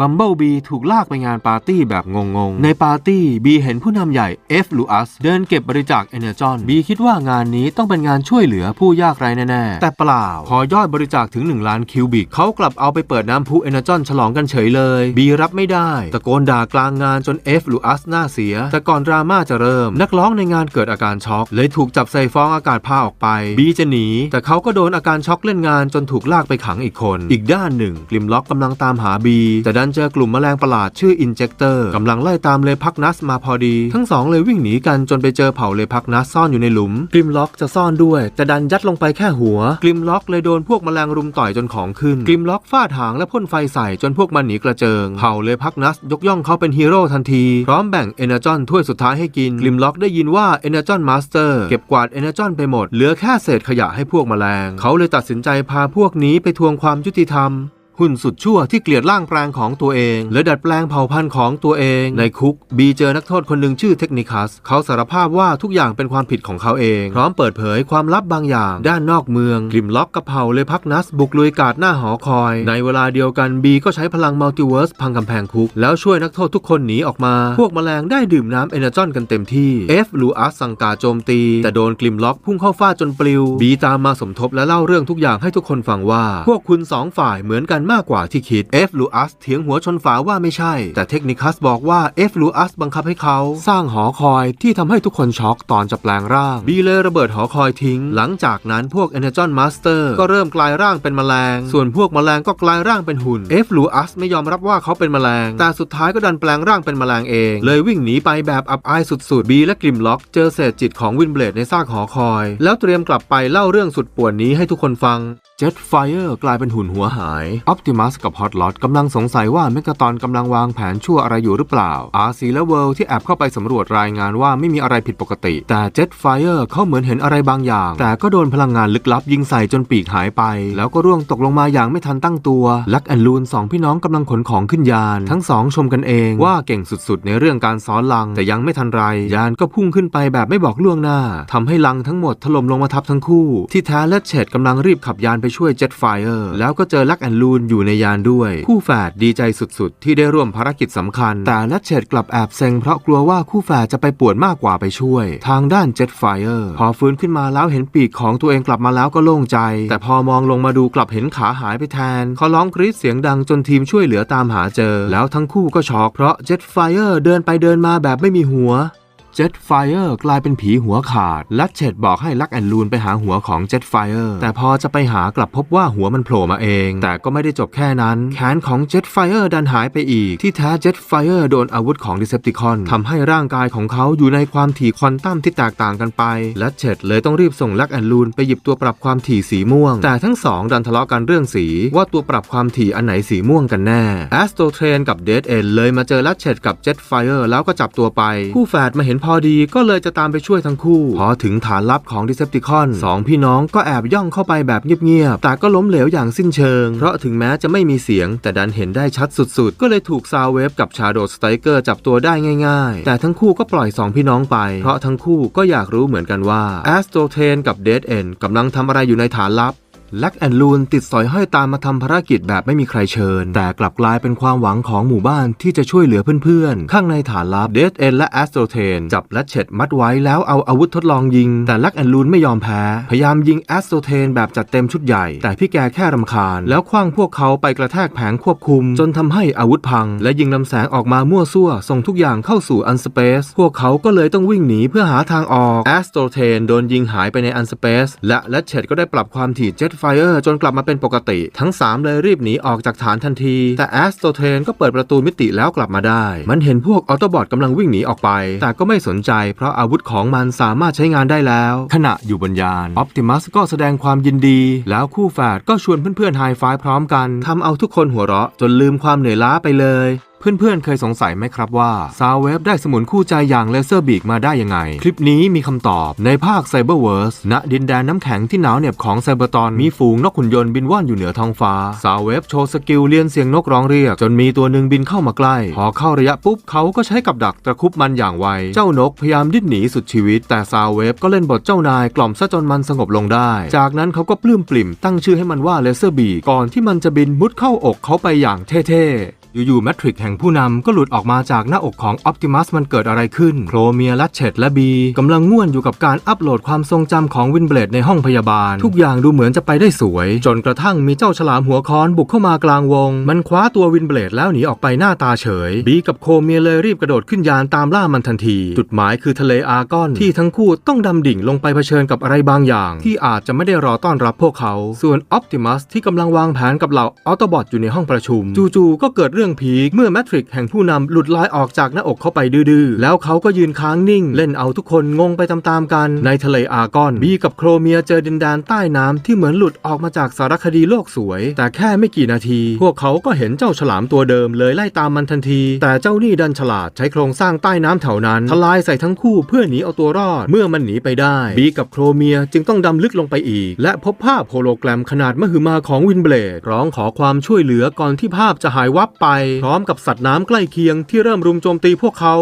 บัมเบิลบีถูกลากไปงานปาร์ตี้แบบงงๆ ในปาร์ตี้บีเห็นผู้นำใหญ่เอฟลูอัสเดินเก็บบริจาคเอเนจอนบีคิดว่างานนี้ต้องเป็นงานช่วยเหลือผู้ยากไร้แน่ๆ แต่เปล่า พอยอดบริจาคถึง 1 ล้านคิวบิกเขากลับเอาไปเปิดน้ำพุเอเนจอนฉลองกันเฉยเลยบีรับไม่ได้ ตะโกนด่ากลางงานจนเอฟลูอัสหน้าเสีย แต่ก่อนดราม่าจะเริ่ม นักร้องในงานเกิดอาการช็อก เลยถูกจับใส่ฟองอากาศพาออกไปบีจะหนี แต่เขาก็โดนอาการช็อกเล่นงานจนถูกลากไปขังอีกคน อีกด้านหนึ่งกลิมล็อกกำลังตามหาบีแต่ดันเจอกลุ่มแมลงประหลาดชื่ออินเจคเตอร์กำลังไล่ตามเลพักนัสมาพอดี ทั้งสองเลยวิ่งหนีกันจนไปเจอเผ่าเลพักนัสซ่อนอยู่ในหลุมกลิมล็อกจะซ่อนด้วย แต่ดันยัดลงไปแค่หัวกลิมล็อกเลยโดนพวกแมลงรุมต่อยจนของขึ้นกลิมล็อกฟาดหางและพ่นไฟใส่จนพวกมันหนีกระเจิงเผ่าเลพักนัสยกย่องเขาเป็นฮีโร่ทันที พร้อมแบ่งเอเนจอนถ้วยสุดท้ายให้กินกลิมล็อกได้ยินว่าเอเนจอนมาสเตอร์เก็บกวาดเอเนจอนไปหมดเหลือแค่เศษขยะให้พวกแมลง เขาเลยตัดสินใจพาพวกนี้ไปทวงความยุติธรรม หุ่นสุดชั่วที่เกลียดร่างแปลงของตัวเอง และดัดแปลงเผ่าพันธุ์ของตัวเอง ในคุกบีเจอนักโทษคนหนึ่งชื่อเทคนิคัส เขาสารภาพว่าทุกอย่างเป็นความผิดของเขาเอง พร้อมเปิดเผยความลับบางอย่าง ด้านนอกเมืองกลิมล็อกกับเผ่าเลยพักนัส บุกลุยกาดหน้าหอคอย ในเวลาเดียวกันบีก็ใช้พลังมัลติเวิร์สพังกำแพงคุก แล้วช่วยนักโทษทุกคนหนีออกมา พวกแมลงได้ดื่มน้ำเอเนจอนกันเต็มที่เอฟลูอัสสังกาโจมตี แต่โดนกลิมล็อกพุ่งเข้าฟาดจนปลิวบีตามมาสมทบและเล่าเรื่องทุกอย่างให้ทุกคนฟังว่า พวกคุณสองฝ่ายเหมือนกันมากกว่าที่คิดเอฟลูอัสเถียงหัวชนฝาว่าไม่ใช่ แต่เทคนิคัสบอกว่าเอฟลูอัสบังคับให้เขาสร้างหอคอยที่ทำให้ทุกคนช็อกตอนจะแปลงร่าง บีเลยระเบิดหอคอยทิ้ง หลังจากนั้นพวกเอเนจอนมาสเตอร์ก็เริ่มกลายร่างเป็นแมลง ส่วนพวกแมลงก็กลายร่างเป็นหุ่นเอฟลูอัสไม่ยอมรับว่าเขาเป็นแมลง แต่สุดท้ายก็ดันแปลงร่างเป็นแมลงเอง เลยวิ่งหนีไปแบบอับอายสุดๆบีและกลิมล็อกเจอเศษจิตของวินเบลดในซากหอคอย แล้วเตรียมกลับไปเล่าเรื่องสุดป่วนนี้ให้ทุกคนฟัง เจ็ตไฟเออร์กลายเป็นหุ่นหัวหาย ออ t ติมัสกับฮอตลอตกำลังสงสัยว่าเมกาตอนกำลังวางแผนชั่วอะไรอยู่หรือเปล่า อาร์ซีและเวิลด์ที่แอบเข้าไปสำรวจรายงานว่าไม่มีอะไรผิดปกติ แต่เจ็ตไฟเออร์เขาเหมือนเห็นอะไรบางอย่าง แต่ก็โดนพลังงานลึกลับยิงใส่จนปีกหายไป แล้วก็ร่วงตกลงมาอย่างไม่ทันตั้งตัว ลักแอนลูนสองพี่น้องกำลังขนของขึ้นยาน ทั้งสองชมกันเองว่าเก่งสุดๆ ในเรื่องการซ้อนลัง แต่ยังไม่ทันไร ยานก็พุ่งขึ้นไปแบบไม่บอกล่วงหน้าทำให้ลังทั้งหมดถล่มลงมาทับทั้งคู่ ที่แท้และเฉดกำลังรีบขับยานไปช่วยเจ็ตไฟเออร์แล้วก็เจอลักแอนลูนอยู่ในยานด้วย คู่แฝดดีใจสุดๆ ที่ได้ร่วมภารกิจสำคัญ แต่และเฉดกลับแอบเซ็งเพราะกลัวว่าคู่แฝดจะไปปวนมากกว่าไปช่วย ทางด้านเจ็ตไฟเออร์พอฟื้นขึ้นมาแล้วเห็นปีกของตัวเองกลับมาแล้วก็โล่งใจ แต่พอมองลงมาดูกลับเห็นขาหายไปแทนเขาร้องกรี๊ดเสียงดังจนทีมช่วยเหลือตามหาเจอ แล้วทั้งคู่ก็ช็อกเพราะเจ็ตไฟเออร์เดินไปเดินมาแบบไม่มีหัว เจ็ตไฟเออร์กลายเป็นผีหัวขาด ลัดเฉดบอกให้ลักแอนลูนไปหาหัวของเจ็ตไฟเออร์แต่พอจะไปหากลับพบว่าหัวมันโผล่มาเอง แต่ก็ไม่ได้จบแค่นั้น แขนของเจ็ตไฟเออร์ดันหายไปอีก ที่แท้เจ็ตไฟเออร์โดนอาวุธของดิเซปติคอนทำให้ร่างกายของเขาอยู่ในความถี่ควอนตัมที่แตกต่างกันไป ลัดเฉดเลยต้องรีบส่งลักแอนลูนไปหยิบตัวปรับความถี่สีม่วง แต่ทั้งสองดันทะเลาะกันเรื่องสี ว่าตัวปรับความถี่อันไหนสีม่วงกันแน่แอสโตเทรนกับเดดเอ็นเลยมาเจอลัดเฉดกับเจ็ตไฟเออร์แล้วก็จับตัวไปคู่แฝดมาเห็นพอดีก็เลยจะตามไปช่วยทั้งคู่ พอถึงฐานลับของดิเซปติคอนสองพี่น้องก็แอบย่องเข้าไปแบบเงียบๆ แต่ก็ล้มเหลวอย่างสิ้นเชิง เพราะถึงแม้จะไม่มีเสียง แต่ดันเห็นได้ชัดสุดๆ ก็เลยถูกซาวเวฟกับชาโดสไตเกอร์จับตัวได้ง่ายๆ แต่ทั้งคู่ก็ปล่อยสองพี่น้องไป เพราะทั้งคู่ก็อยากรู้เหมือนกันว่าแอสโตเทนกับเดดเอ็นกำลังทำอะไรอยู่ในฐานลับ ล็กแอนลูนติดสอยห้อยตามมาทำภารกิจแบบไม่มีใครเชิญ แต่กลับกลายเป็นความหวังของหมู่บ้านที่จะช่วยเหลือเพื่อนๆ ข้างในฐานลับเดดเอ็นและแอสโตรเทนจับและเฉดมัดไว้แล้วเอาอาวุธทดลองยิง แต่ล็กแอนลูนไม่ยอมแพ้ พยายามยิงแอสโตรเทนแบบจัดเต็มชุดใหญ่ แต่พี่แกแค่รำคาญ แล้วคว้างพวกเขาไปกระแทกแผงควบคุม จนทำให้อาวุธพัง และยิงลำแสงออกมามั่วซั่วส่งทุกอย่างเข้าสู่อันสเปซพวกเขาก็เลยต้องวิ่งหนีเพื่อหาทางออกแอสโตรเทนโดนยิงหายไปในอันสเปซและแลชเชตก็ได้ปรับความถี่เจ็ตไฟเออร์จนกลับมาเป็นปกติ ทั้ง 3 เลยรีบหนีออกจากฐานทันที แต่แอสโตเทนก็เปิดประตูมิติแล้วกลับมาได้ มันเห็นพวกออโตบอทกำลังวิ่งหนีออกไป แต่ก็ไม่สนใจ เพราะอาวุธของมันสามารถใช้งานได้แล้ว ขณะอยู่บนยานออ t ติมัสก็แสดงความยินดี แล้วคู่แฝดก็ชวนเพื่อนๆไฮไฟพร้อมกันทำเอาทุกคนหัวเราะจนลืมความเหนื่อยล้าไปเลย เพื่อนๆ เคยสงสัยไหมครับว่าซาวเวฟได้สมุนคู่ใจอย่างเลเซอร์บีกมาได้ยังไง คลิปนี้มีคำตอบในภาคไซเบอร์เวิร์สณดินแดนน้ำแข็งที่หนาวเหน็บของไซเบอร์ตอนมีฝูงนกขุนยนต์บินว่อนอยู่เหนือท้องฟ้าซาวเวฟโชว์สกิลเลียนเสียงนกร้องเรียก จนมีตัวหนึ่งบินเข้ามาใกล้ พอเข้าระยะปุ๊บเขาก็ใช้กับดักตะคุบมันอย่างไว เจ้านกพยายามดิ้นหนีสุดชีวิต แต่ซาวเวฟก็เล่นบทเจ้านายกล่อมซะจนมันสงบลงได้ จากนั้นเขาก็ปลื้มปลิ่มตั้งชื่อให้มันว่าเลเซอร์บีก่อนที่มันจะบินมุดเข้าอกเขาไปอย่างเท่ๆ อยู่ๆแมทริกแห่งผู้นำก็หลุดออกมาจากหน้าอกของออ t ติมัสมันเกิดอะไรขึ้นโครเมียลัชเชตและบีกำลังง่วนอยู่กับการอัปโหลดความทรงจำของวินเบลดในห้องพยาบาล ทุกอย่างดูเหมือนจะไปได้สวย จนกระทั่งมีเจ้าฉลามหัวค้อนบุกเข้ามากลางวง มันคว้าตัววินเบลดแล้วหนีออกไปหน้าตาเฉย บีกับโคเมียเลยรีบกระโดดขึ้นยานตามล่ามันทันที จุดหมายคือทะเลอาร์กอนที่ทั้งคู่ต้องดำดิ่งลงไปเผชิญกับอะไรบางอย่าง ที่อาจจะไม่ได้รอต้อนรับพวกเขา ส่วนออ t ติมัสที่กำลังวางแผนกับเหล่าออโตบอทอยู่ในห้องประชุม จู่ๆก็เกิดเรื่องพีคเมื่อแมทริกแห่งผู้นำหลุดลอยออกจากหน้าอกเข้าไปดื้อๆ แล้วเขาก็ยืนค้างนิ่ง เล่นเอาทุกคนงงไปตามๆกัน ในทะเลอากอน บีกับโครเมียเจอดินแดนใต้น้ำที่เหมือนหลุดออกมาจากสารคดีโลกสวย แต่แค่ไม่กี่นาที พวกเขาก็เห็นเจ้าฉลามตัวเดิมเลยไล่ตามมันทันที แต่เจ้านี่ดันฉลาดใช้โครงสร้างใต้น้ำแถวนั้นทลายใส่ทั้งคู่เพื่อหนีเอาตัวรอดเมื่อมันหนีไปได้บีกับโครเมียจึงต้องดำลึกลงไปอีก และพบภาพโฮโลแกรมขนาดมหึมาของวินเบลดร้องขอความช่วยเหลือก่อนที่ภาพจะหายวับไปพร้อมกับสัตว์น้ำใกล้เคียงที่เริ่มรุมโจมตีพวกเขา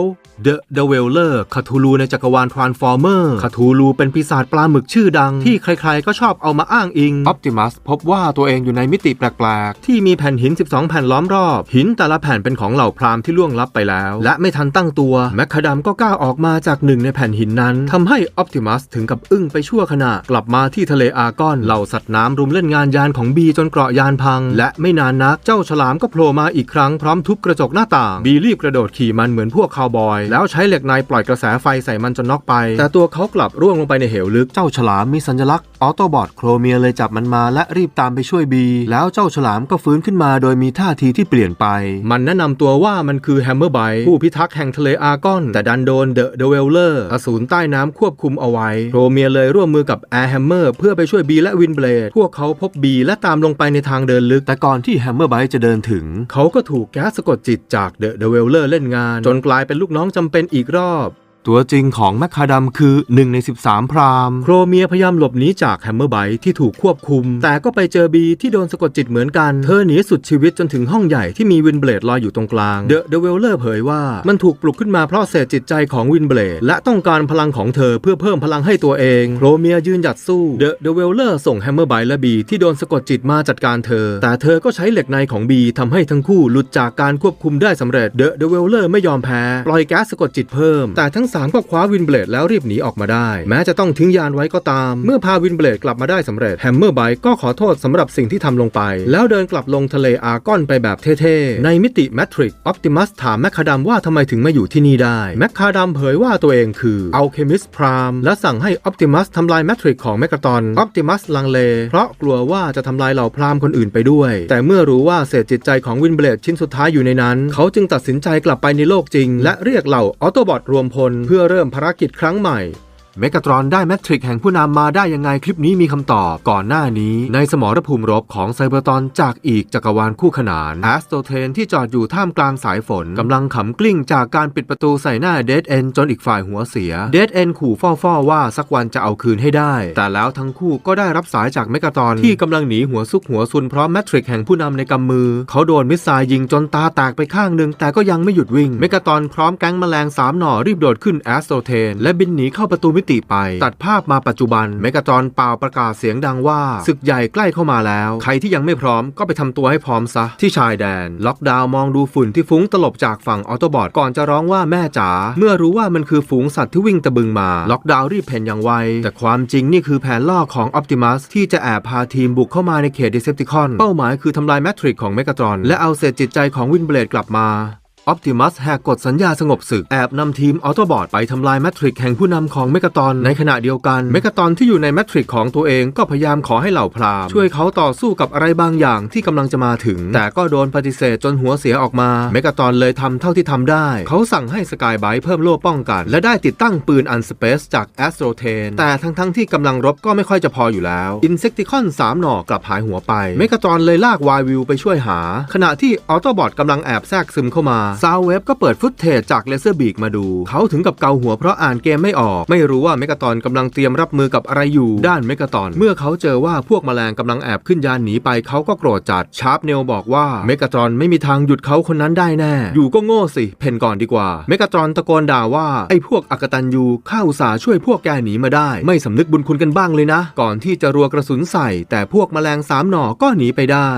The The Wailer คาทูลูในจักรวาล Transformer คาทูลูเป็นปีศาจปลาหมึกชื่อดัง ที่ใครๆก็ชอบเอามาอ้างอิง Optimus พบว่าตัวเองอยู่ในมิติแปลกๆ ที่มีแผ่นหิน 12 แผ่นล้อมรอบ หินแต่ละแผ่นเป็นของเหล่าพราหมณ์ที่ล่วงลับไปแล้ว และไม่ทันตั้งตัวแมคคาดัมก็ก้าวออกมาจากหนึ่งในแผ่นหินนั้นทำให้ Optimus ถึงกับอึ้งไปชั่วขณะ กลับมาที่ทะเลอาร์กอนเหล่าสัตว์น้ำรุมเล่นงานยานของบีจนเกราะยานพัง และไม่นานนักเจ้าฉลามก็โผล่มาอีกครั้งพร้อมทุบกระจกหน้าต่างบีรีบกระโดดขี่มันเหมือนพวกคาวบอยแล้วใช้เหล็กในปล่อยกระแสไฟใส่มันจนน็อกไป แต่ตัวเขากลับร่วงลงไปในเหวลึกเจ้าฉลามมีสัญลักษณ์ออโตบอทโครเมียเลยจับมันมาและรีบตามไปช่วยบี แล้วเจ้าฉลามก็ฟื้นขึ้นมาโดยมีท่าทีที่เปลี่ยนไป มันแนะนำตัวว่ามันคือแฮมเมอร์ไบผู้พิทักษ์แห่งทะเลอาร์กอน แต่ดันโดนเดอะเดเวลเลอร์อสูรใต้น้ำควบคุมเอาไว้โครเมียเลยร่วมมือกับแอร์แฮมเมอร์เพื่อไปช่วยบีและวินเบลดพวกเขาพบบีและตามลงไปในทางเดินลึก แต่ก่อนที่แฮมเมอร์ไบจะเดินถึง เขาก็ถูกแก๊สสะกดจิตจากเดอะเดเวลเลอร์เล่นงาน จนกลายเป็นลูกน้องจำเป็นอีกรอบ ตัวจริงของแมคคาดัมคือ 1 ใน 13 พรามโครเมียพยายามหลบหนีจากแฮมเมอร์ไบท์ที่ถูกควบคุม แต่ก็ไปเจอบีที่โดนสะกดจิตเหมือนกัน เธอหนีสุดชีวิตจนถึงห้องใหญ่ที่มีวินเบลดลอยอยู่ตรงกลางเดอะเดเวลเลอร์เผยว่ามันถูกปลุกขึ้นมาเพราะเศษจิตใจของวินเบลดและต้องการพลังของเธอเพื่อเพิ่มพลังให้ตัวเองโครเมียยืนหยัดสู้เดอะเดเวลเลอร์ส่งแฮมเมอร์ไบท์และบีที่โดนสะกดจิตมาจัดการเธอ แต่เธอก็ใช้เหล็กในของบีทำให้ทั้งคู่หลุดจากการควบคุมได้สำเร็จเดอะเดเวลเลอร์ไม่ยอมแพ้ปล่อยแก๊สสะกดจิตเพิ่มแต่ทั้งสามก็คว้าวินเบลดแล้วรีบหนีออกมาได้ แม้จะต้องทิ้งยานไว้ก็ตาม เมื่อพาวินเบลดกลับมาได้สำเร็จแฮมเมอร์ไบก็ขอโทษสำหรับสิ่งที่ทำลงไป แล้วเดินกลับลงทะเลอาร์กอนไปแบบเท่ๆ ในมิติแมทริกออปติมัสถามแมคคาดัมว่าทำไมถึงมาอยู่ที่นี่ได้แมคคาดัมเผยว่าตัวเองคืออัลเคมิสพรามและสั่งให้ออปติมัสทำลายแมทริกของแมกกาตอนออปติมัสลังเลเพราะกลัวว่าจะทำลายเหล่าพรามคนอื่นไปด้วย แต่เมื่อรู้ว่าเศษจิตใจของวินเบลดชิ้นสุดท้ายอยู่ในนั้น เขาจึงตัดสินใจกลับไปในโลกจริง และเรียกเหล่าออโตบอทรวมพลเพื่อเริ่มภารกิจครั้งใหม่ เมกาตรอนได้แมทริกแห่งผู้นำมาได้ยังไงคลิปนี้มีคำตอบก่อนหน้านี้ ในสมรภูมิรบของไซเบอร์ตอนจากอีกจักรวาลคู่ขนานแอสโตเทนที่จอดอยู่ท่ามกลางสายฝนกำลังขำกลิ้งจากการปิดประตูใส่หน้าเดดเอนจนอีกฝ่ายหัวเสียเดดเอนขู่ฟ่อๆว่าสักวันจะเอาคืนให้ได้ แต่แล้วทั้งคู่ก็ได้รับสายจากเมกาตรอนที่กำลังหนีหัวซุกหัวซุนพร้อมแมทริกแห่งผู้นำในกำมือ เขาโดนมิสไซล์ยิงจนตาแตกไปข้างหนึ่งแต่ก็ยังไม่หยุดวิ่งเมกาตรอนพร้อมแก๊งแมลงสามหน่อรีบโดดขึ้นแอสโตเทนและบินหนีเข้าประตูมิติไป ตัดภาพมาปัจจุบัน เมกาตรอนเป่าประกาศเสียงดังว่าศึกใหญ่ใกล้เข้ามาแล้ว ใครที่ยังไม่พร้อมก็ไปทำตัวให้พร้อมซะ ที่ชายแดน ล็อกดาวมองดูฝุ่นที่ฟุ้งตลบจากฝั่งออโตบอทก่อนจะร้องว่าแม่จ๋าเมื่อรู้ว่ามันคือฝูงสัตว์ที่วิ่งตะบึงมา ล็อกดาวรีบเพ่นอย่างไว แต่ความจริงนี่คือแผนล่อของออ t ติมัสที่จะแอบพาทีมบุกเข้ามาในเขตเดิเซปติคอน เป้าหมายคือทำลายแมทริกของเมกาตรอนและเอาเศษจิตใจของวินเบลดกลับมา ออ t ติมัสแหกกฎสัญญาสงบศึก แอบนำทีมออโตบอทไปทำลายแมทริกแห่งผู้นำของเมกาตอน ในขณะเดียวกันเมกาตอนที่อยู่ในแมทริกของตัวเองก็พยายามขอให้เหล่าพรามช่วยเขาต่อสู้กับอะไรบางอย่างที่กำลังจะมาถึง แต่ก็โดนปฏิเสธจนหัวเสียออกมา เมกาตอนเลยทำเท่าที่ทำได้ เขาสั่งให้สกายไบเพิ่มโล่ป้องกัน และได้ติดตั้งปืนอันสเปซจากแอสโตรเทนแต่ทั้งๆที่กำลังรบก็ไม่ค่อยจะพออยู่แล้วอินเซ t ติคอนสามหน่อกลับหายหัวไปเมกาตอนเลยลากวายวิวไปช่วยหา ขณะที่ออโตบอทกำลังแอบแทรกซึมเข้ามาซาวเวฟก็เปิดฟุตเทจจากเลเซอร์บีกมาดู เขาถึงกับเกาหัวเพราะอ่านเกมไม่ออก ไม่รู้ว่าเมกาตอนกำลังเตรียมรับมือกับอะไรอยู่ด้านเมกาตอน เมื่อเขาเจอว่าพวกแมลงกำลังแอบขึ้นยานหนีไปเขาก็โกรธจัดชาร์ปเนลบอกว่าเมกาตอนไม่มีทางหยุดเขาคนนั้นได้แน่ อยู่ก็โง่สิ เพนก่อนดีกว่า เมกาตอนตะโกนด่าว่าไอ้พวกอักตันยูข้าอุตส่าห์ช่วยพวกแกหนีมาได้ ไม่สำนึกบุญคุณกันบ้างเลยนะ ก่อนที่จะรัวกระสุนใส่ แต่พวกแมลงสามหน่อก็หนีไปได้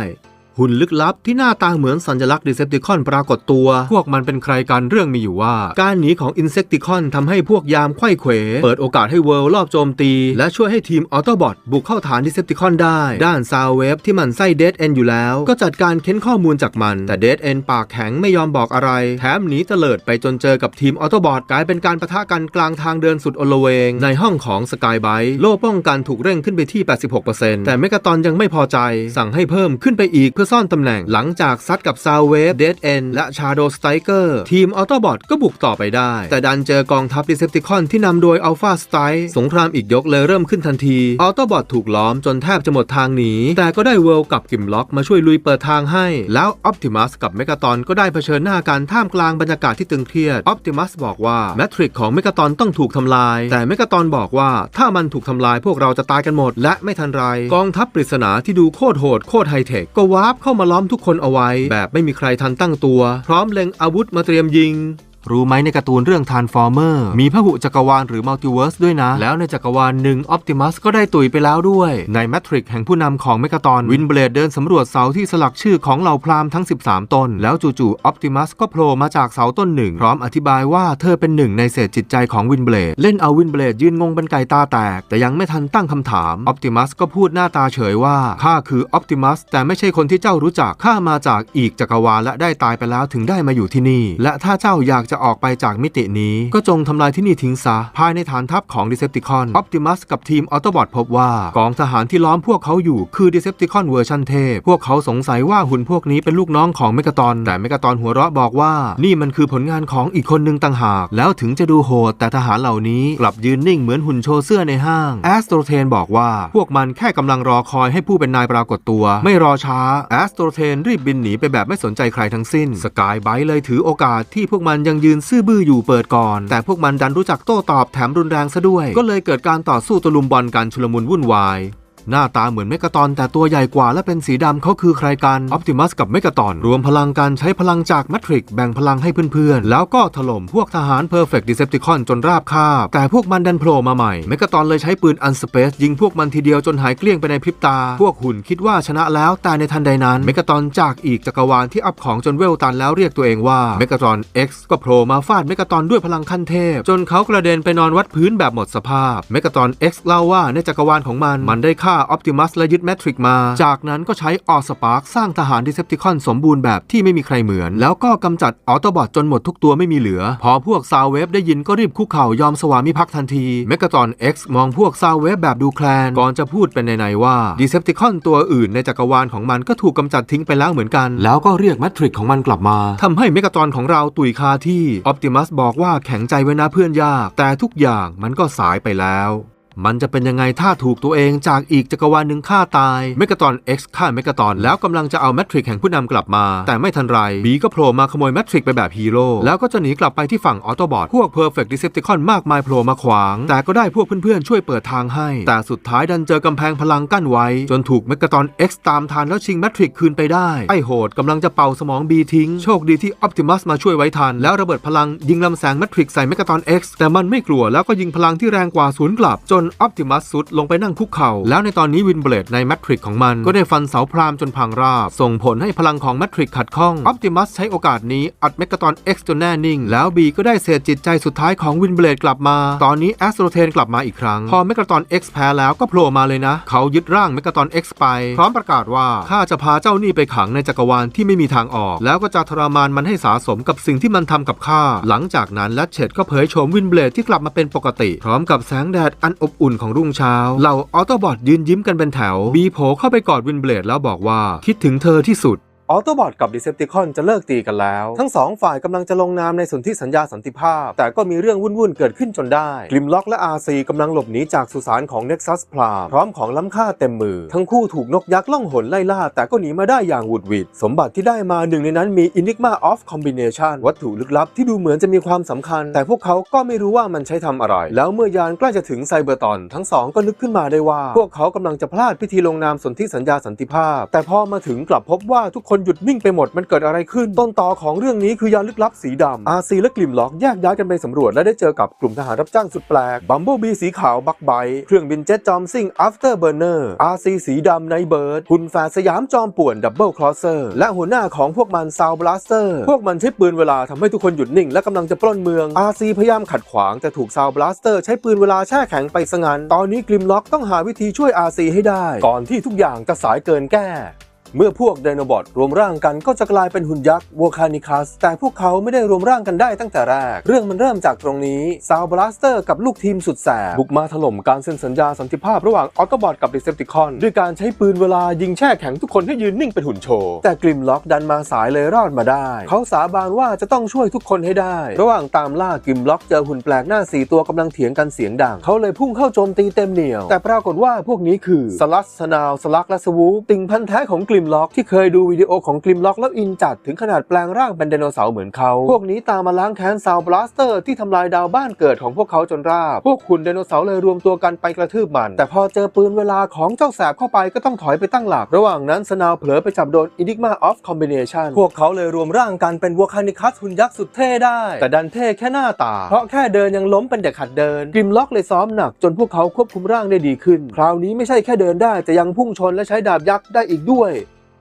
หุ่นลึกลับที่หน้าตาเหมือนสัญลักษณ์ดิเซปติคอนปรากฏตัว พวกมันเป็นใครกันเรื่องมีอยู่ว่า การหนีของอินเซ t ติคอนทำให้พวกยามไข้เขว เปิดโอกาสให้เวิลด์รอบโจมตี และช่วยให้ทีมออโตบอทบุกเข้าฐานดิเซปติคอนได้ ด้านซาวเวฟที่มันไส้เดดเอนอยู่แล้ว ก็จัดการเค้นข้อมูลจากมัน แต่เดดเอนปากแข็งไม่ยอมบอกอะไร แถมหนีเตลิดไปจนเจอกับทีมออโตบอทกลายเป็นการประทะกันกลางทางเดินสุดอลเวง ในห้องของสกายไบโล่ป้องกันถูกเร่งขึ้นไปที่ 86%แต่เมกาตอนยังไม่พอใจ สั่งให้เพิ่มขึ้นไปอีกเพื่อซ่อนตำแหน่งหลังจากซัดกับซาวเวฟเดดเอนและชาโดสไตเกอร์ทีมออโตบอทก็บุกต่อไปได้ แต่ดันเจอกองทัพดิเซปติคอนที่นำโดยอัลฟาสไตสงครามอีกยกเลยเริ่มขึ้นทันทีออโตบอทถูกล้อมจนแทบจะหมดทางหนีแต่ก็ได้เวลกับกิมล็อกมาช่วยลุยเปิดทางให้ แล้วออ t ติมัสกับเมกาตอนก็ได้เผชิญหน้ากันท่ามกลางบรรยากาศที่ตึงเครียดออ t ติมัสบอกว่าแมทริกของเมกาตอนต้องถูกทำลาย แต่เมกาตอนบอกว่าถ้ามันถูกทำลายพวกเราจะตายกันหมด และไม่ทันไร กองทัพปริศนาที่ดูโคตรโหดโคตรไฮเทคก็ว้าร์ฟเข้ามาล้อมทุกคนเอาไว้ แบบไม่มีใครทันตั้งตัว พร้อมเล็งอาวุธมาเตรียมยิง รู้ไหมในการ์ตูนเรื่อง Transformer มีพหุจักรวาลหรือมัลติเวิร์สด้วยนะ แล้วในจักรวาลหนึ่งออ t ติมัสก็ได้ตุยไปแล้วด้วย ในแมทริกแห่งผู้นำของเมกาตอนวินเบลดเดินสำรวจเสาที่สลักชื่อของเหล่าพรามทั้ง 13 ต้น แล้วจู่ๆออ t ติมัสก็โผล่มาจากเสาต้นหนึ่งพร้อมอธิบายว่าเธอเป็นหนึ่งในเศษจิตใจของวินเบลดเล่นเอาวินเบลดยืนงงเป็นไก่ตาแตก แต่ยังไม่ทันตั้งคำถามออ t ติมัสก็พูดหน้าตาเฉยว่าข้าคือออ t ติมัสแต่ไม่ใช่คนที่เจ้ารู้จักข้ามาจากอีกจักรวาลและได้ตายไปแล้วถึงได้มาอยู่ที่นี่ และถ้าเจ้าอยากจะออกไปจากมิตินี้ ก็จงทำลายที่นี่ทิ้งซะ ภายในฐานทัพของดิเซปติคอนออ t ติมัสกับทีมออโตบอทพบว่ากองทหารที่ล้อมพวกเขาอยู่คือดิเซปติคอนเวอร์ชันเทพ พวกเขาสงสัยว่าหุ่นพวกนี้เป็นลูกน้องของเมกาตอน แต่เมกาตอนหัวเราะบอกว่า นี่มันคือผลงานของอีกคนหนึ่งต่างหาก แล้วถึงจะดูโหด แต่ทหารเหล่านี้กลับยืนนิ่งเหมือนหุ่นโชว์เสื้อในห้างแอสโตรเทนบอกว่าพวกมันแค่กำลังรอคอยให้ผู้เป็นนายปรากฏตัว ไม่รอช้าแอสโตรเทนรีบบินหนีไปแบบไม่สนใจใครทั้งสิ้นสกายไบเลยถือโอกาสที่พวกมันยังยืนซื่อบื้ออยู่เปิดก่อน แต่พวกมันดันรู้จักโต้ตอบแถมรุนแรงซะด้วย ก็เลยเกิดการต่อสู้ตะลุมบอลกันชุลมุนวุ่นวาย หน้าตาเหมือนเมกาตอนแต่ตัวใหญ่กว่าและเป็นสีดำเขาคือใครกันออ t ติมัสกับเมกาตอนรวมพลังกันใช้พลังจากแมทริกแบ่งพลังให้เพื่อนๆ แล้วก็ถล่มพวกทหารเพอร์เฟกต์ดิเซปติคอนจนราบคาบ แต่พวกมันดันโผล่มาใหม่ เมกาตอนเลยใช้ปืนอันสเปซยิงพวกมันทีเดียวจนหายเกลี้ยงไปในพริบตา พวกหุ่นคิดว่าชนะแล้วแต่ในทันใดนั้นเมกาตอนจากอีกจักรวาลที่อัพของจนเวลตันแล้วเรียกตัวเองว่าเมกาตอน X ก็โผล่มาฟาดเมกาตอนด้วยพลังขั้นเทพ จนเขากระเด็นไปนอนวัดพื้นแบบหมดสภาพเมกาตอน X เล่าว่าในจักรวาลของมันมันได้ฆ่าออ t ติมัสและยึดแมทริกมา จากนั้นก็ใช้ออสปาร์สร้างทหารดิเซปติคอนสมบูรณ์แบบที่ไม่มีใครเหมือน แล้วก็กำจัดออโตบอทจนหมดทุกตัวไม่มีเหลือ พอพวกซาวเวฟได้ยินก็รีบคุกเข่ายอมสวามิภักดิ์ทันทีเมกาตอน X มองพวกซาวเวฟแบบดูแคลน ก่อนจะพูดเป็นในๆว่าดิเซปติคอนตัวอื่นในจักรวาลของมันก็ถูกกำจัดทิ้งไปแล้วเหมือนกัน แล้วก็เรียกแมทริกของมันกลับมาทำให้เมกาตอนของเราตุยคาที่ออ t ติมัสบอกว่าแข็งใจไว้นะเพื่อนยาก แต่ทุกอย่างมันก็สายไปแล้ว มันจะเป็นยังไงถ้าถูกตัวเองจากอีกจักรวาลหนึ่งฆ่าตาย เมกาตอน X ฆ่าเมกาตอนแล้วกำลังจะเอาแมทริกแห่งผู้นำกลับมา แต่ไม่ทันไรบีก็โผล่มาขโมยแมทริกไปแบบฮีโร่แล้วก็จะหนีกลับไปที่ฝั่งออโตบอทพวก Perfect Decepticon มากมายโผล่มาขวาง แต่ก็ได้พวกเพื่อนๆช่วยเปิดทางให้ แต่สุดท้ายดันเจอกำแพงพลังกั้นไว้ จนถูกเมกาตอน X ตามทันแล้วชิงแมทริกคืนไปได้ ไอโหดกำลังจะเป่าสมองบีทิ้ง โชคดีที่ออ t ติมัสมาช่วยไว้ทัน แล้วระเบิดพลังยิงลำแสงแมทริกใส่เมกาตอน X แต่มันไม่กลัวแล้วก็ยิงพลังที่แรงกว่าสวนกลับ จนออ t ติมัสสุดลงไปนั่งคุกเข่า แล้วในตอนนี้วินเบลดในแมทริกของมัน ก็ได้ฟันเสาพรามจนพังราบ ส่งผลให้พลังของแมทริกขัดข้องออ t ติมัสใช้โอกาสนี้อัดเมกาตอน X จนแน่นิ่ง แล้วบีก็ได้เศษจิตใจสุดท้ายของวินเบลดกลับมา ตอนนี้แอสโตรเทนกลับมาอีกครั้ง พอเมกาตอน X แพ้แล้วก็โผล่มาเลยนะ เขายึดร่างเมกาตอน X ไป พร้อมประกาศว่าข้าจะพาเจ้านี่ไปขังในจักรวาลที่ไม่มีทางออก แล้วก็จะทรมานมันให้สาสมกับสิ่งที่มันทำกับข้าหลังจากนั้นแลชเชตก็เผยโฉมวินเบลดที่กลับมาเป็นปกติ พร้อมกับแสงแดดอันอบอุ่นของรุ่งเช้า เหล่าออโตบอทยืนยิ้มกันเป็นแถว บีโผเข้าไปกอดวินเบลดแล้วบอกว่า คิดถึงเธอที่สุด ออโตบอทกับดิเซปติคอนจะเลิกตีกันแล้ว ทั้งสองฝ่ายกำลังจะลงนามในสนธิสัญญาสันติภาพ แต่ก็มีเรื่องวุ่นๆ เกิดขึ้นจนได้กลิมล็อกและ RC กำลังหลบหนีจากสุสานของ Nexus p r a พร้อมของล้ำค่าเต็มมือ ทั้งคู่ถูกนกยักษ์ล่องหนไล่ล่า แต่ก็หนีมาได้อย่างหวุดหวิด สมบัติที่ได้มาหนึ่งในนั้นมี Enigma of Combination วัตถุลึกลับที่ดูเหมือนจะมีความสำคัญ แต่พวกเขาก็ไม่รู้ว่ามันใช้ทำอะไร แล้วเมื่อยานใกล้จะถึงไซเบอร์ตอน ทั้งสองก็นึกขึ้นมาได้ว่า พวกเขากำลังจะพลาดพิธีลงนามสนธิสัญญาสันติภาพ แต่พอมาถึงกลับพบว่าทุกคนหยุดนิ่งไปหมดมันเกิดอะไรขึ้น ต้นตอของเรื่องนี้คือยานลึกลับสีดำอาซีและกลิมล็อกแยกย้ายกันไปสำรวจและได้เจอกับกลุ่มทหารรับจ้างสุดแปลกบัมโบบีสีขาวบักไบเครื่องบินเจ็ตจอมซิ่ง after burner อาซีสีดำไนเบิร์ดหุ่นแฝดสยามจอมป่วนดับเบิลคลอสเซอร์และหัวหน้าของพวกมันซาวบลัสเตอร์พวกมันใช้ปืนเวลาทำให้ทุกคนหยุดนิ่งและกำลังจะปล้นเมืองอาซีพยายามขัดขวางแต่ถูกซาวบลัสเตอร์ใช้ปืนเวลาแช่แข็งไปซะงั้นตอนนี้กลิมล็อกต้องหาวิธีช่วยอาซีให้ได้ ก่อนที่ทุกอย่างจะสายเกินแก้ เมื่อพวกไดโนบอทรวมร่างกันก็จะกลายเป็นหุ่นยักษ์วคานิคัส แต่พวกเขาไม่ได้รวมร่างกันได้ตั้งแต่แรก เรื่องมันเริ่มจากตรงนี้ซาวบลัสเตอร์กับลูกทีมสุดแสบบุกมาถล่มการเซ็นสัญญาสันติภาพระหว่างออโตบอทกับดิเซปติคอน ด้วยการใช้ปืนเวลายิงแช่แข็งทุกคนให้ยืนนิ่งเป็นหุ่นโชว์ แต่กริมล็อกดันมาสายเลยรอดมาได้ เขาสาบานว่าจะต้องช่วยทุกคนให้ได้ ระหว่างตามล่ากริมล็อกเจอหุ่นแปลกหน้าสี่ตัวกำลังเถียงกันเสียงดัง เขาเลยพุ่งเข้าโจมตีเต็มเหนียว แต่ปรากฏว่าพวกนี้คือสลัสสนาวสลักและสวูปติ่งพันแท้ของกริมล็อกที่เคยดูวิดีโอของกริมล็อกแล้วอินจัดถึงขนาดแปลงร่างเป็นไดโนเสาร์เหมือนเขา พวกนี้ตามมาล้างแค้นซาวบลัสเตอร์ที่ทำลายดาวบ้านเกิดของพวกเขาจนราบ พวกคุณไดโนเสาร์เลยรวมตัวกันไปกระทืบมัน แต่พอเจอปืนเวลาของเจ้าแสบเข้าไปก็ต้องถอยไปตั้งหลัก ระหว่างนั้นสนาวเผลอไปจับโดน Enigma of Combination พวกเขาเลยรวมร่างกันเป็นวัวคานิคัสหุ่นยักษ์สุดเท่ได้ แต่ดันเท่แค่หน้าตา เพราะแค่เดินยังล้มเป็นเด็กหัดเดินกริมล็อกเลยซ้อมหนักจนพวกเขาควบคุมร่างได้ดีขึ้น คราวนี้ไม่ใช่แค่เดินได้แต่ยังพุ่งชนและใช้ดาบยักษ์ได้อีกด้วย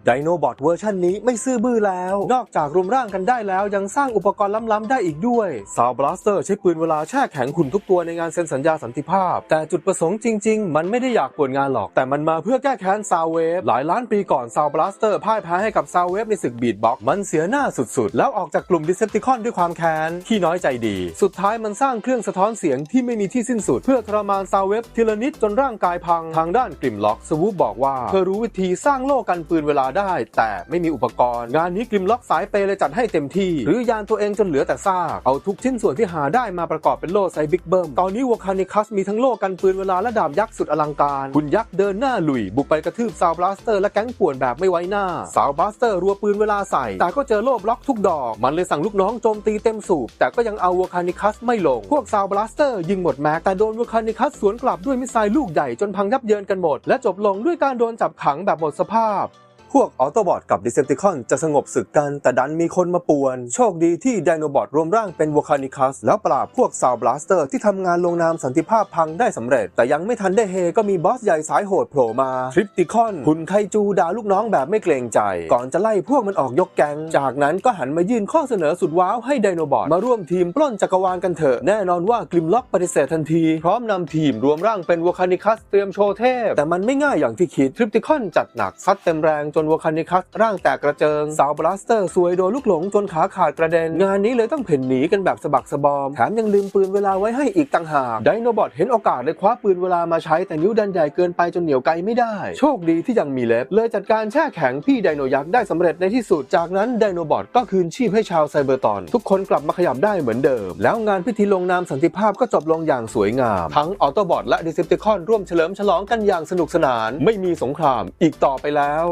ไดโนบอทเวอร์ชันนี้ไม่ซื่อบื้อแล้ว นอกจากรวมร่างกันได้แล้ว ยังสร้างอุปกรณ์ล้ำๆได้อีกด้วยซาวบลัสเตอร์ใช้ปืนเวลาแช่แข็งขุนทุกตัวในงานเซ็นสัญญาสันติภาพ แต่จุดประสงค์จริง ๆ มันไม่ได้อยากปวดงานหรอก แต่มันมาเพื่อแก้แค้นซาวเวฟหลายล้านปีก่อนซาวบลัสเตอร์พ่ายแพ้ให้กับซาวเวฟในศึกบีดบ็อกมันเสียหน้าสุดๆ แล้วออกจากกลุ่มดิเซปติคอนด้วยความแค้นที่น้อยใจดี สุดท้ายมันสร้างเครื่องสะท้อนเสียงที่ไม่มีที่สิ้นสุด เพื่อทรมานซาวเวฟทีละนิดจนร่างกายพังทางด้านกริมล็อกสวูปบอกว่าเธอรู้วิธีสร้างโล่กันปืนเวลาได้ แต่ไม่มีอุปกรณ์ งานนี้กริมล็อกสายเปเลยจัดให้เต็มที่ หรือยานตัวเองจนเหลือแต่ซากเอาทุกชิ้นส่วนที่หาได้มาประกอบเป็นโล่ไซบิ๊กเบิ้มตอนนี้วอคานิคัสมีทั้งโล่กันปืนเวลาและดาบยักษ์สุดอลังการหุ่นยักษ์เดินหน้าลุย บุกไปกระทืบซาวบลัสเตอร์และแก๊งป่วนแบบไม่ไว้หน้าซาวบลัสเตอร์รัวปืนเวลาใส่ แต่ก็เจอโล่บล็อกทุกดอก มันเลยสั่งลูกน้องโจมตีเต็มสูบ แต่ก็ยังเอาวอคานิคัสไม่ลง พวกซาวบลัสเตอร์ยิงหมดแม็กแต่โดนวอคานิคัสสวนกลับด้วยมิสไซล์ลูกใหญ่จนพังยับเยินกันหมด และจบลงด้วยการโดนจับขังแบบหมดสภาพ พวกออโตบอทกับดิเซปติคอนจะสงบศึกกัน แต่ดันมีคนมาป่วน โชคดีที่ไดโนบอทรวมร่างเป็นวอคานิคัส แล้วปราบพวกซาวบลัสเตอร์ที่ทำงานลงนามสันติภาพพังได้สำเร็จ แต่ยังไม่ทันได้เฮก็มีบอสใหญ่สายโหดโผล่มาทริปติคอนหุ่นไคจูด่าลูกน้องแบบไม่เกรงใจ ก่อนจะไล่พวกมันออกยกแก๊งจากนั้นก็หันมายื่นข้อเสนอสุดว้าวให้ไดโนบอทมาร่วมทีมปล้นจักรวาลกันเถอะแน่นอนว่ากลิมล็อกปฏิเสธทันที พร้อมนำทีมรวมร่างเป็นวอคานิคัสเตรียมโชว์เทพแต่มันไม่ง่ายอย่างที่คิดทริปติคอนจัดหนักซัดเต็มแรงจนนวอลคานิคัสร่างแตกกระเจิง สาวบลัสเตอร์ซวยโดนลูกหลงจนขาขาดกระเด็น งานนี้เลยต้องเพ่นหนีกันแบบสะบักสะบอม แถมยังลืมปืนเวลาไว้ให้อีกต่างหากไดโนบอทเห็นโอกาสเลยคว้าปืนเวลามาใช้แต่นิ้วดันใหญ่เกินไปจนเหนียวไกลไม่ได้ โชคดีที่ยังมีเล็บ เลยจัดการแช่แข็งพี่ไดโนยักษ์ได้สำเร็จในที่สุด จากนั้นไดโนบอทก็คืนชีพให้ชาวไซเบอร์ตอน ทุกคนกลับมาขยับได้เหมือนเดิม แล้วงานพิธีลงนามสันติภาพก็จบลงอย่างสวยงาม ทั้งออโตบอทและดิเซปติคอนร่วมเฉลิมฉลองกันอย่างสนุกสนาน ไม่มีสงครามอีกต่อไปแล้ว